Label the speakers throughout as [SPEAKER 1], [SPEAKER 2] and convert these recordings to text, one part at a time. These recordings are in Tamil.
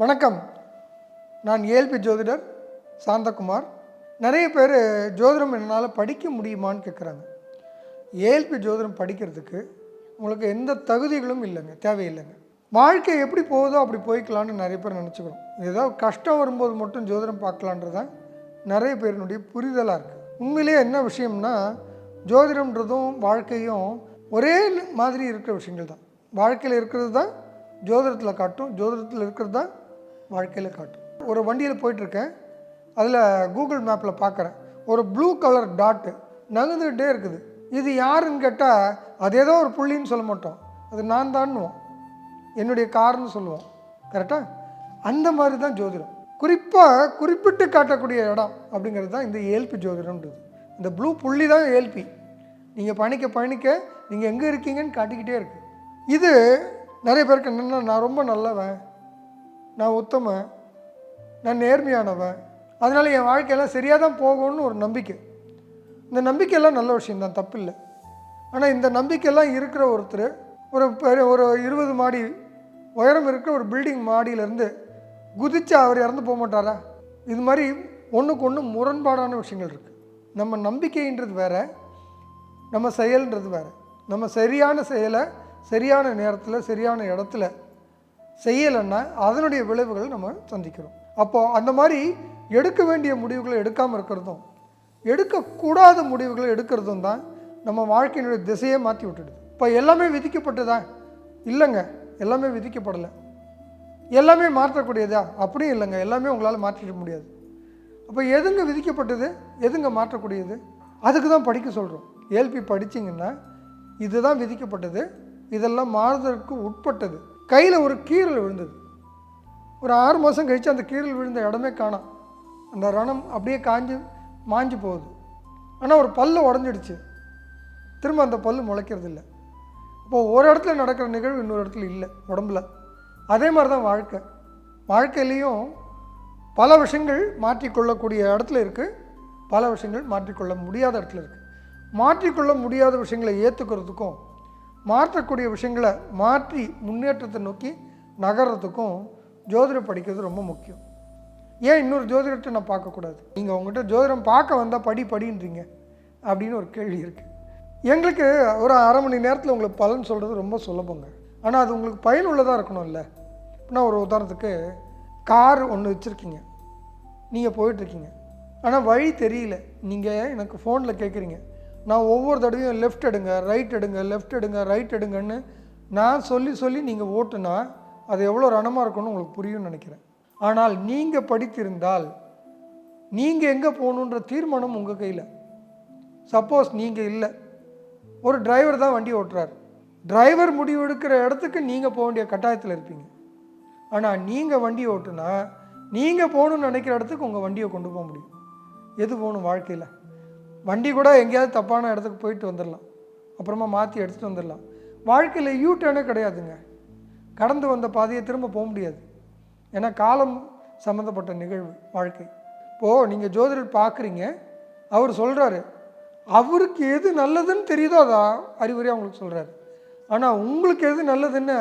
[SPEAKER 1] வணக்கம். நான் ஏல்பி ஜோதிடர் சாந்தகுமார். நிறைய பேர் ஜோதிடம் என்னால் படிக்க முடியுமான்னு கேட்குறாங்க ஏல்பி ஜோதிடம் படிக்கிறதுக்கு உங்களுக்கு எந்த தகுதிகளும் இல்லைங்க தேவையில்லைங்க. வாழ்க்கை எப்படி போகுதோ அப்படி போய்க்கலான்னு நிறைய பேர் நினச்சிக்கிறோம். ஏதாவது கஷ்டம் வரும்போது மட்டும் ஜோதிடம் பார்க்கலான்றதான் நிறைய பேரினுடைய புரிதலாக இருக்குது உண்மையிலேயே என்ன விஷயம்னா ஜோதிடம்ன்றதும் வாழ்க்கையும் ஒரே மாதிரி இருக்கிற விஷயங்கள் தான். வாழ்க்கையில் இருக்கிறது தான் ஜோதிடத்தில் காட்டும் ஜோதிடத்தில் இருக்கிறது தான் வாழ்க்கையில் காட்டும். ஒரு வண்டியில் போயிட்டுருக்கேன். அதில் கூகுள் மேப்பில் பார்க்குறேன் ஒரு ப்ளூ கலர் டாட்டு நகர்ந்துக்கிட்டே இருக்குது. இது யாருன்னு கேட்டால் அது ஏதோ ஒரு புள்ளின்னு சொல்ல மாட்டோம். அது நான் தான்னுவோம். என்னுடைய கார்னு சொல்லுவோம். கரெக்டாக அந்த மாதிரி தான் ஜோதிடம். குறிப்பாக குறிப்பிட்டு காட்டக்கூடிய இடம் அப்படிங்கிறது தான் இந்த ஏல்பி ஜோதிடம்ன்றது. இந்த ப்ளூ புள்ளி தான் ஏல்பி நீங்கள் பயணிக்க பயணிக்க நீங்கள் எங்கே இருக்கீங்கன்னு காட்டிக்கிட்டே இருக்கு. இது நிறைய பேருக்கு என்னென்னா நான் ரொம்ப நல்லவன். நான் உத்தமன் நான் நேர்மையானவன். அதனால் என் வாழ்க்கையெல்லாம் சரியாக தான் போகும்னு ஒரு நம்பிக்கை. இந்த நம்பிக்கையெல்லாம் நல்ல விஷயம்தான் தப்பு இல்லை ஆனால் இந்த நம்பிக்கையெல்லாம் இருக்கிற ஒருத்தர் ஒரு பெரிய ஒரு இருபது மாடி உயரம் இருக்கிற ஒரு பில்டிங் மாடியிலேருந்து குதித்து அவர் இறந்து போக மாட்டாரா? இது மாதிரி ஒன்றுக்கு ஒன்று முரண்பாடான விஷயங்கள் இருக்குது நம்ம நம்பிக்கைன்றது வேறு நம்ம செயல்ன்றது வேறு. நம்ம சரியான செயலை சரியான நேரத்தில் சரியான இடத்துல செய்யலைன்னா அதனுடைய விளைவுகளை நம்ம சந்திக்கிறோம். அப்போது அந்த மாதிரி எடுக்க வேண்டிய முடிவுகளை எடுக்காமல் இருக்கிறதும் எடுக்கக்கூடாத முடிவுகளை எடுக்கிறதும் தான் நம்ம வாழ்க்கையினுடைய திசையை மாற்றி விட்டுடுது. இப்போ எல்லாமே விதிக்கப்பட்டதா? இல்லைங்க. எல்லாமே விதிக்கப்படலை. எல்லாமே மாற்றக்கூடியதா? அப்படியும் இல்லைங்க. எல்லாமே உங்களால் மாற்றிட முடியாது. அப்போ எதுங்க விதிக்கப்பட்டது? எதுங்க மாற்றக்கூடியது? அதுக்கு தான் படிக்க சொல்கிறோம் ஏல்பி படிச்சிங்கன்னா இதுதான் விதிக்கப்பட்டது. இதெல்லாம் மாறுதலுக்கு உட்பட்டது. கையில் ஒரு கீரல் விழுந்தது. ஒரு ஆறு மாதம் கழித்து அந்த கீரல் விழுந்த இடமே காணோம். அந்த ரணம் அப்படியே காஞ்சு மாஞ்சு போகுது. ஆனால் ஒரு பல்லு உடஞ்சிடுச்சு. திரும்ப அந்த பல் முளைக்கிறது இல்லை. இப்போது ஒரு இடத்துல நடக்கிற நிகழ்வு இன்னொரு இடத்துல இல்லை உடம்புல. அதே மாதிரி தான் வாழ்க்கை. வாழ்க்கையிலையும் பல விஷயங்கள் மாற்றிக்கொள்ளக்கூடிய இடத்துல இருக்குது பல விஷயங்கள் மாற்றிக்கொள்ள முடியாத இடத்துல இருக்குது மாற்றிக்கொள்ள முடியாத விஷயங்களை ஏற்றுக்கிறதுக்கும் மாற்றக்கூடிய விஷயங்களை மாற்றி முன்னேற்றத்தை நோக்கி நகர்றதுக்கும் ஜோதிடம் படிக்கிறது ரொம்ப முக்கியம். ஏன் இன்னொரு ஜோதிடத்தை நான் பார்க்கக்கூடாது? நீங்கள் உங்கள்கிட்ட ஜோதிடம் பார்க்க வந்தால் படி படின்றீங்க அப்படின்னு ஒரு கேள்வி இருக்குது எங்களுக்கு ஒரு அரை மணி நேரத்தில் உங்களுக்கு பலன் சொல்கிறது ரொம்ப சுலபங்க. ஆனால் அது உங்களுக்கு பயனுள்ளதாக இருக்கணும்ல? நான் ஒரு உதாரணத்துக்கு கார் ஒன்று வச்சுருக்கீங்க. நீங்கள் போயிட்டுருக்கீங்க ஆனால் வழி தெரியல. நீங்கள் எனக்கு ஃபோனில் கேட்குறீங்க நான் ஒவ்வொரு தடவையும் லெஃப்ட் எடுங்க ரைட் எடுங்க லெஃப்ட் எடுங்க ரைட் எடுங்கன்னு நான் சொல்லி சொல்லி நீங்கள் ஓட்டுனா அது எவ்வளோ ரணமாக இருக்கும்னு உங்களுக்கு புரியும்னு நினைக்கிறேன். ஆனால் நீங்கள் படித்திருந்தால் நீங்கள் எங்கே போகணுன்ற தீர்மானம் உங்கள் கையில். சப்போஸ் நீங்கள் இல்லை. ஒரு டிரைவர் தான் வண்டி ஓட்டுறாரு. டிரைவர் முடிவு எடுக்கிற இடத்துக்கு நீங்கள் போக வேண்டிய கட்டாயத்தில் இருப்பீங்க. ஆனால் நீங்கள் வண்டி ஓட்டுனா நீங்கள் போகணும்னு நினைக்கிற இடத்துக்கு உங்கள் வண்டியை கொண்டு போக முடியும். எது போகணும் வாழ்க்கையில்? வண்டி கூட எங்கேயாவது தப்பான இடத்துக்கு போயிட்டு வந்துடலாம். அப்புறமா மாற்றி எடுத்துகிட்டு வந்துடலாம். வாழ்க்கையில் யூ டேர்னே கிடையாதுங்க. கடந்து வந்த பாதையை திரும்ப போக முடியாது. ஏன்னா காலம் சம்மந்தப்பட்ட நிகழ்வு வாழ்க்கை. இப்போது நீங்கள் ஜோதிடர் பார்க்குறீங்க அவர் சொல்கிறாரு அவருக்கு எது நல்லதுன்னு தெரியுதோ அதை அறிவுரையாக உங்களுக்கு சொல்கிறாரு ஆனால் உங்களுக்கு எது நல்லதுன்னு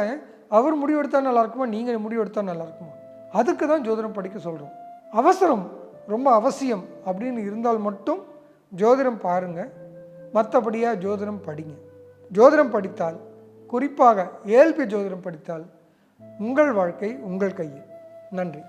[SPEAKER 1] அவர் முடிவெடுத்தால் நல்லா இருக்குமா? நீங்கள் முடிவெடுத்தால் நல்லா இருக்குமா? அதுக்கு தான் ஜோதிடம் படிக்க சொல்கிறோம் அவசரம் ரொம்ப அவசியம் அப்படின்னு இருந்தால் மட்டும் ஜோதிடம் பாருங்கள் மற்றபடியாக ஜோதிடம் படிங்க. ஜோதிடம் படித்தால் குறிப்பாக ஏல்பி ஜோதிடம் படித்தால் உங்கள் வாழ்க்கை உங்கள் கையில். நன்றி.